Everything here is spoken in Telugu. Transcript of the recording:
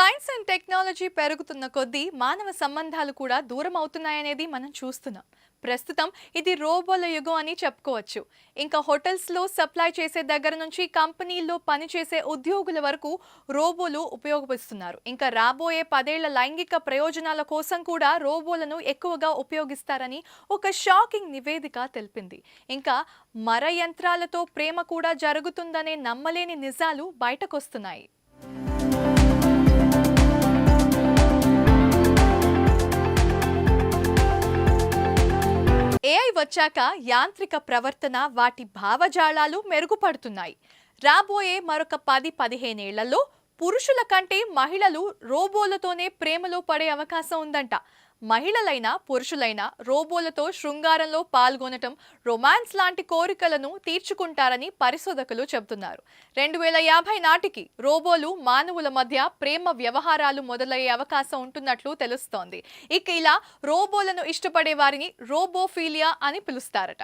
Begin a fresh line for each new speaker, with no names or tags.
సైన్స్ అండ్ టెక్నాలజీ పెరుగుతున్న కొద్దీ మానవ సంబంధాలు కూడా దూరం అవుతున్నాయనేది మనం చూస్తున్నాం. ప్రస్తుతం ఇది రోబోల యుగం అని చెప్పుకోవచ్చు. ఇంకా హోటల్స్లో సప్లై చేసే దగ్గర నుంచి కంపెనీల్లో పనిచేసే ఉద్యోగుల వరకు రోబోలు ఉపయోగిస్తున్నారు. ఇంకా రాబోయే పదేళ్ళ లైంగిక ప్రయోజనాల కోసం కూడా రోబోలను ఎక్కువగా ఉపయోగిస్తారని ఒక షాకింగ్ నివేదిక తెలిపింది. ఇంకా మర యంత్రాలతో ప్రేమ కూడా జరుగుతుందనే నమ్మలేని నిజాలు బయటకొస్తున్నాయి. వచ్చాక యాంత్రిక ప్రవర్తన వాటి భావజాలాలు మెరుగుపడుతున్నాయి. రాబోయే మరొక పది పదిహేనేళ్ళలో పురుషుల కంటే మహిళలు రోబోలతోనే ప్రేమలో పడే అవకాశం ఉందంట. మహిళలైనా పురుషులైనా రోబోలతో శృంగారంలో పాల్గొనటం రొమాన్స్ లాంటి కోరికలను తీర్చుకుంటారని పరిశోధకులు చెబుతున్నారు. రెండు వేల యాభై నాటికి రోబోలు మానవుల మధ్య ప్రేమ వ్యవహారాలు మొదలయ్యే అవకాశం ఉంటున్నట్లు తెలుస్తోంది. ఇక ఇలా రోబోలను ఇష్టపడే వారిని రోబోఫీలియా అని పిలుస్తారట.